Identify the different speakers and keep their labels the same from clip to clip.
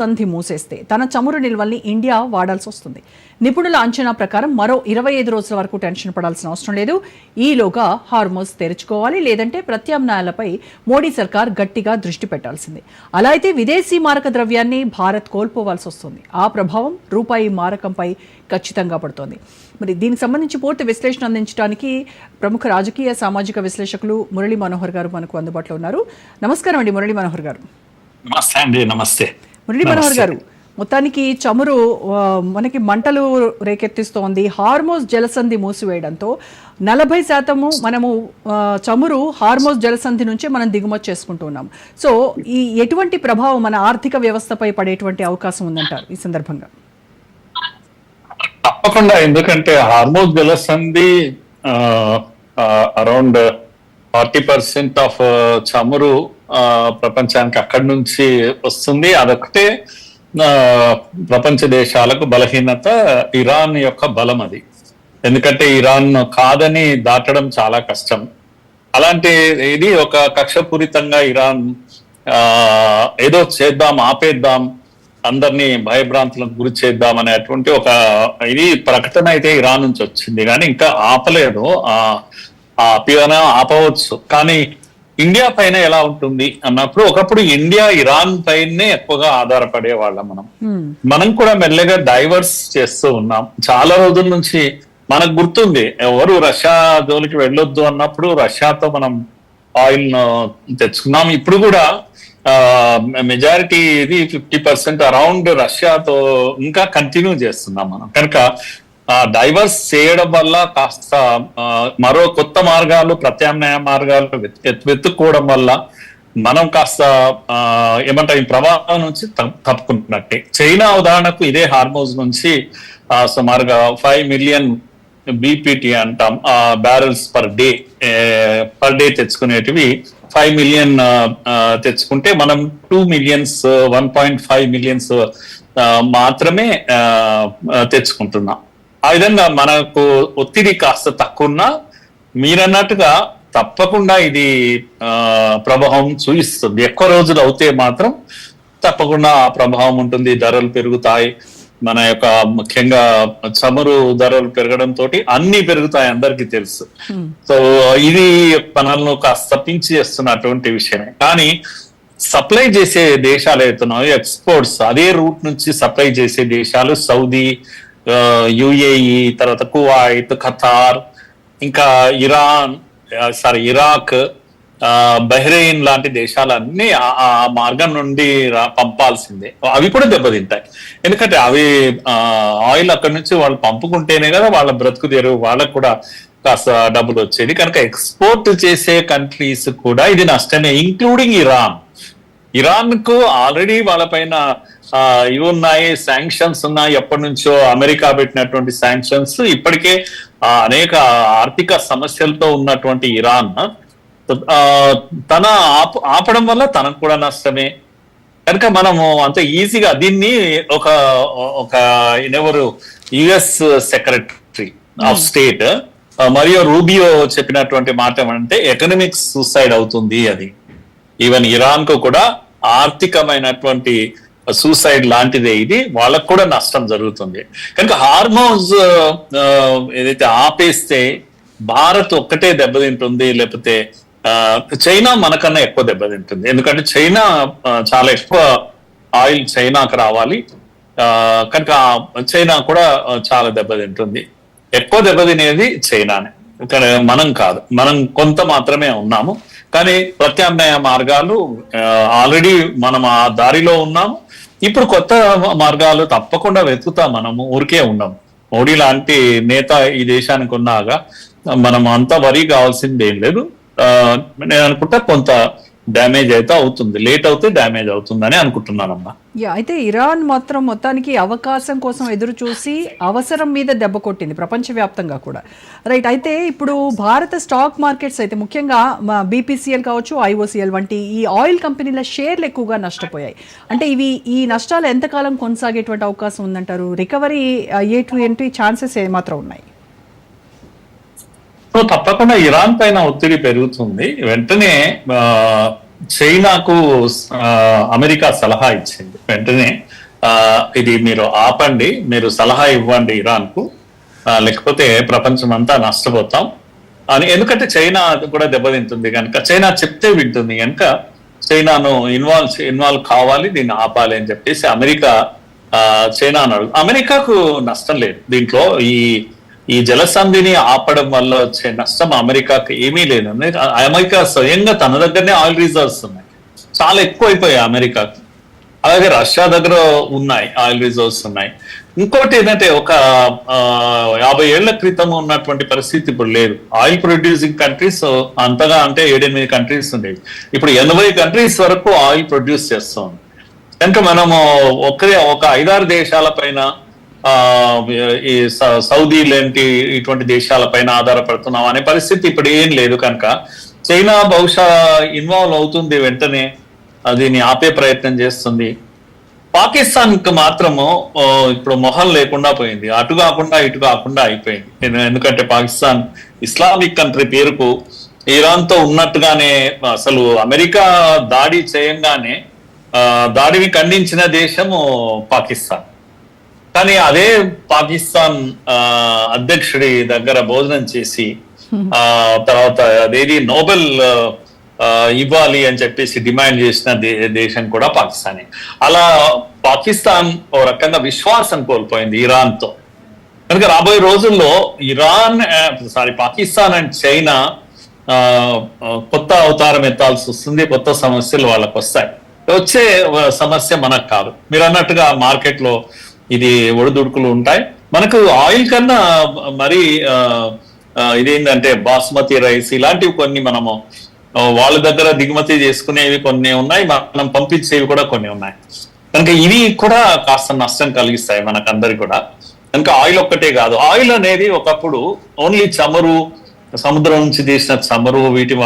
Speaker 1: సంధి మూసేస్తే తన చమురు నిల్వల్ని ఇండియా వాడాల్సి వస్తుంది. నిపుణుల అంచనా ప్రకారం మరో ఇరవై ఐదు రోజుల వరకు టెన్షన్ పడాల్సిన అవసరం లేదు. ఈలోగా హార్మోన్స్ తెరుచుకోవాలి లేదంటే ప్రత్యామ్నాయాలపై మోడీ సర్కార్ గట్టిగా దృష్టి పెట్టాల్సింది. అలా అయితే విదేశీ మారక ద్రవ్యాన్ని భారత్ కోల్పోవాల్సి వస్తుంది. ఆ ప్రభావం రూపాయి మారకంపై ఖచ్చితంగా పడుతోంది. మరి దీనికి సంబంధించి పూర్తి విశ్లేషణ అందించడానికి ప్రముఖ రాజకీయ సామాజిక విశ్లేషకులు మురళీ మనోహర్ గారు మనకు అందుబాటులో ఉన్నారు. నమస్కారం అండి మురళీ మనోహర్ గారు.
Speaker 2: నమస్తే అండి నమస్తే.
Speaker 1: మురళీ మనోహర్ గారు మొత్తానికి చమురు మనకి మంటలు రేకెత్తిస్తోంది. హార్మోస్ జలసంధి మూసివేయడంతో నలభై శాతము మనము చమురు హార్మోస్ జలసంధి నుంచే మనం దిగుమతి చేసుకుంటూ ఉన్నాం సో ఈ ఎటువంటి ప్రభావం మన ఆర్థిక వ్యవస్థపై పడేటువంటి అవకాశం ఉందంటారు ఈ సందర్భంగా?
Speaker 2: తప్పకుండా. ఎందుకంటే హార్మోన్ జలసంధి అరౌండ్ ఫార్టీ పర్సెంట్ ఆఫ్ చమురు ప్రపంచానికి అక్కడి నుంచి వస్తుంది. అదొకటే ప్రపంచ దేశాలకు బలహీనత ఇరాన్ యొక్క బలం అది. ఎందుకంటే ఇరాన్ కాదని దాటడం చాలా కష్టం. అలాంటి ఇది ఒక కక్షపూరితంగా ఇరాన్ ఏదో చేద్దాం ఆపేద్దాం అందరినీ భయభ్రాంతులకు గురి చేద్దాం అనేటువంటి ఒక ఇది ప్రకటన అయితే ఇరాన్ నుంచి వచ్చింది. కానీ ఇంకా ఆపలేదు. ఆ ఆపవచ్చు. కానీ ఇండియా పైన ఎలా ఉంటుంది అన్నప్పుడు ఒకప్పుడు ఇండియా ఇరాన్ పైనే ఎక్కువగా ఆధారపడే వాళ్ళం మనం. మనం కూడా మెల్లగా డైవర్స్ చేస్తూ ఉన్నాం. చాలా రోజుల నుంచి మనకు గుర్తుంది ఎవరు రష్యా జోలికి వెళ్ళొద్దు అన్నప్పుడు రష్యాతో మనం ఆయిల్ తెచ్చుకున్నాం. ఇప్పుడు కూడా మెజారిటీ ఇది ఫిఫ్టీ పర్సెంట్ అరౌండ్ రష్యాతో ఇంకా కంటిన్యూ చేస్తున్నాం మనం. కనుక డైవర్స్ చేయడం వల్ల కాస్త మరో కొత్త మార్గాలు ప్రత్యామ్నాయ మార్గాలు వెతుక్కోవడం వల్ల మనం కాస్త ఏమంటారు ఈ ప్రభావం నుంచి తప్పుకుంటున్నట్టే. చైనా ఉదాహరణకు ఇదే హార్మోజ్ నుంచి సుమారుగా ఫైవ్ మిలియన్ బీపీటీ అంటాం barrels per day per day తెచ్చుకునేటివి five million తెచ్చుకుంటే మనం two millions one point five millions మాత్రమే తెచ్చుకుంటున్నాం. ఆ విధంగా మనకు ఒత్తిడి కాస్త తక్కువ ఉన్నా మీరన్నట్టుగా తప్పకుండా ఇది ఆ, ప్రభావం చూపిస్తుంది. ఎక్కువ రోజులు అవుతే మాత్రం తప్పకుండా ఆ ప్రభావం ఉంటుంది. ధరలు పెరుగుతాయి. మన యొక్క ముఖ్యంగా చమురు ధరలు పెరగడం తోటి అన్ని పెరుగుతాయి అందరికీ తెలుసు. సో ఇది మనల్ని కాస్త తప్పించి చేస్తున్నటువంటి విషయమే. కానీ సప్లై చేసే దేశాలు అవుతున్నాయో ఎక్స్పోర్ట్స్ అదే రూట్ నుంచి సప్లై చేసే దేశాలు సౌదీ యుఏఈ తర్వాత కువైట్ ఖతార్ ఇంకా ఇరాన్ సారీ ఇరాక్ బహ్రెయిన్ లాంటి దేశాలన్నీ ఆ- మార్గం నుండి రా- పంపాల్సిందే. అవి కూడా దెబ్బతింటాయి. ఎందుకంటే అవి ఆయిల్ అక్కడి నుంచి వాళ్ళు పంపుకుంటేనే కదా వాళ్ళ బ్రతుకు తెరువు వాళ్ళకు కూడా కాస్త డబ్బులు వచ్చేది. కనుక ఎక్స్పోర్ట్ చేసే కంట్రీస్ కూడా ఇది నష్టమే ఇంక్లూడింగ్ ఇరాన్. ఇరాన్కు ఆల్రెడీ వాళ్ళపైన పైన ఇవి ఉన్నాయి శాంక్షన్స్ ఉన్నాయి. ఎప్పటి నుంచో అమెరికా పెట్టినటువంటి శాంక్షన్స్ ఇప్పటికే అనేక ఆర్థిక సమస్యలతో ఉన్నటువంటి ఇరాన్. తన ఆప ఆపడం వల్ల తనకు కూడా నష్టమే. కనుక మనము అంత ఈజీగా దీన్ని ఒక ఒక ఎవరు యుఎస్ సెక్రటరీ ఆఫ్ స్టేట్ మరియు రూబియో చెప్పినటువంటి మాట ఏమంటే ఎకనామిక్ సూసైడ్ అవుతుంది అది. ఈవెన్ ఇరాన్కు కూడా ఆర్థికమైనటువంటి సూసైడ్ లాంటిదే ఇది వాళ్ళకు కూడా నష్టం జరుగుతుంది. కనుక హార్మోన్స్ ఏదైతే ఆపేస్తే భారత్ ఒక్కటే దెబ్బతింటుంది లేకపోతే చైనా మనకన్నా ఎక్కువ దెబ్బతింటుంది. ఎందుకంటే చైనా చాలా ఎక్కువ ఆయిల్ చైనాకు రావాలి. కనుక చైనా కూడా చాలా దెబ్బతింటుంది. ఎక్కువ దెబ్బతినేది చైనానే. ఇక్కడ మనం కాదు. మనం కొంత మాత్రమే ఉన్నాము. కానీ ప్రత్యామ్నాయ మార్గాలు ఆల్రెడీ మనం ఆ దారిలో ఉన్నాము. ఇప్పుడు కొత్త మార్గాలు తప్పకుండా వెతుకుతాం మనము ఊరికే ఉన్నాం మోడీ లాంటి నేత ఈ దేశానికి ఉన్నాగా మనం అంత వరి కావాల్సింది ఏం లేదు. ఆ, నేను అనుకుంటా కొంత డ్యామేజ్ అయితే అవుతుంది లేట్ అవుతే డ్యామేజ్ అవుతుందని అనుకుంటున్నానమ్మా.
Speaker 1: యా అయితే ఇరాన్ మాత్రం మొత్తానికి అవకాశం కోసం ఎదురు చూసి అవసరం మీద దెబ్బ కొట్టింది ప్రపంచవ్యాప్తంగా కూడా. రైట్ అయితే ఇప్పుడు భారత స్టాక్ మార్కెట్స్ అయితే ముఖ్యంగా బీపీసీఎల్ కావచ్చు ఐఓసీఎల్ వంటి ఈ ఆయిల్ కంపెనీల షేర్లు ఎక్కువగా నష్టపోయాయి. అంటే ఇవి ఈ నష్టాలు ఎంతకాలం కొనసాగేటువంటి అవకాశం ఉందంటారు? రికవరీ అయ్యేటువంటి ఛాన్సెస్ ఏమాత్రం ఉన్నాయి?
Speaker 2: సో తప్పకుండా ఇరాన్ పైన ఒత్తిడి పెరుగుతుంది. వెంటనే చైనాకు అమెరికా సలహా ఇచ్చింది. వెంటనే ఇది మీరు ఆపండి మీరు సలహా ఇవ్వండి ఇరాన్కు లేకపోతే ప్రపంచం అంతా నష్టపోతాం అని. ఎందుకంటే చైనా అది కూడా దెబ్బతింటుంది కనుక చైనా చెప్తే వింటుంది కనుక చైనాను ఇన్వాల్వ్ ఇన్వాల్వ్ కావాలి దీన్ని ఆపాలి అని చెప్పేసి అమెరికా ఆ, చైనా అన్నాడు. అమెరికాకు నష్టం లేదు. దీంట్లో ఈ ఈ జలసంధిని ఆపడం వల్ల వచ్చే నష్టం అమెరికాకి ఏమీ లేదు. అమెరికా స్వయంగా తన దగ్గరనే ఆయిల్ రిజర్వ్స్ ఉన్నాయి. చాలా ఎక్కువ అయిపోయాయి అమెరికాకి. అలాగే రష్యా దగ్గర ఉన్నాయి ఆయిల్ రిజర్వ్స్ ఉన్నాయి. ఇంకోటి ఏంటంటే ఒక యాభై ఏళ్ళ క్రితం ఉన్నటువంటి పరిస్థితి ఇప్పుడు లేదు. ఆయిల్ ప్రొడ్యూసింగ్ కంట్రీస్ అంతగా అంటే ఏడెనిమిది కంట్రీస్ ఉండేవి. ఇప్పుడు ఎనభై కంట్రీస్ వరకు ఆయిల్ ప్రొడ్యూస్ చేస్తాం కనుక మనము ఒకే ఒక ఐదారు దేశాల పైన ఈ సౌదీ లాంటి ఇటువంటి దేశాలపైన ఆధారపడుతున్నాం అనే పరిస్థితి ఇప్పుడు ఏం లేదు కనుక. చైనా బహుశా ఇన్వాల్వ్ అవుతుంది వెంటనే. దీన్ని ఆపే ప్రయత్నం చేస్తుంది. పాకిస్తాన్కి మాత్రము ఇప్పుడు మొహం లేకుండా పోయింది. అటు కాకుండా ఇటు కాకుండా అయిపోయింది. ఎందుకంటే పాకిస్తాన్ ఇస్లామిక్ కంట్రీ పేరుకు ఇరాన్తో ఉన్నట్టుగానే అసలు అమెరికా దాడి చేయంగానే దాడిని ఖండించిన దేశము పాకిస్తాన్. కానీ అదే పాకిస్తాన్ అధ్యక్షుడి దగ్గర భోజనం చేసి ఆ తర్వాత అదేది నోబెల్ ఇవ్వాలి అని చెప్పేసి డిమాండ్ చేసిన దేశం కూడా పాకిస్తానే. అలా పాకిస్తాన్ ఓ రకంగా విశ్వాసం కోల్పోయింది ఇరాన్తో కనుక రాబోయే రోజుల్లో Iran sorry Pakistan and China కొత్త అవతారం ఎత్తాల్సి వస్తుంది కొత్త సమస్యలు వాళ్ళకు వస్తాయి వచ్చే సమస్య మనకు కాదు. మీరు అన్నట్టుగా మార్కెట్లో ఇది ఒడిదుడుకులు ఉంటాయి. మనకు ఆయిల్ కన్నా మరి ఇదేంటంటే బాస్మతి రైస్ ఇలాంటివి కొన్ని మనము వాళ్ళ దగ్గర దిగుమతి చేసుకునేవి కొన్ని ఉన్నాయి. మనం పంపించేవి కూడా కొన్ని ఉన్నాయి. కనుక ఇవి కూడా కాస్త నష్టం కలిగిస్తాయి మనకందరికి కూడా. కనుక ఆయిల్ ఒక్కటే కాదు. ఆయిల్ అనేది ఒకప్పుడు ఓన్లీ చమురు సముద్రం నుంచి తీసిన చమురు వీటి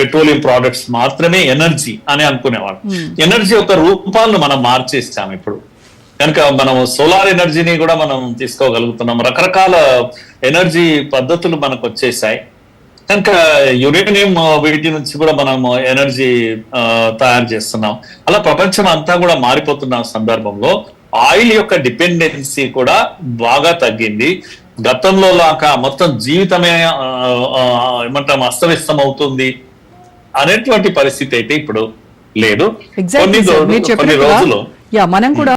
Speaker 2: పెట్రోలియం ప్రోడక్ట్స్ మాత్రమే ఎనర్జీ అని అనుకునేవాడు ఎనర్జీ యొక్క రూపాలను మనం మార్చేస్తాం ఇప్పుడు. కనుక మనం సోలార్ ఎనర్జీని కూడా మనం తీసుకోగలుగుతున్నాం. రకరకాల ఎనర్జీ పద్ధతులు మనకు వచ్చేసాయి. కనుక యురేనియం వీటి నుంచి కూడా మనం ఎనర్జీ తయారు చేస్తున్నాం. అలా ప్రపంచం అంతా కూడా మారిపోతున్న సందర్భంలో ఆయిల్ యొక్క డిపెండెన్సీ కూడా బాగా తగ్గింది. గతంలో లాగా మొత్తం జీవితమే ఏమంటాం అస్తవ్యస్తం అవుతుంది అనేటువంటి పరిస్థితి అయితే ఇప్పుడు లేదు. కొన్ని రోజులు-
Speaker 1: మనం కూడా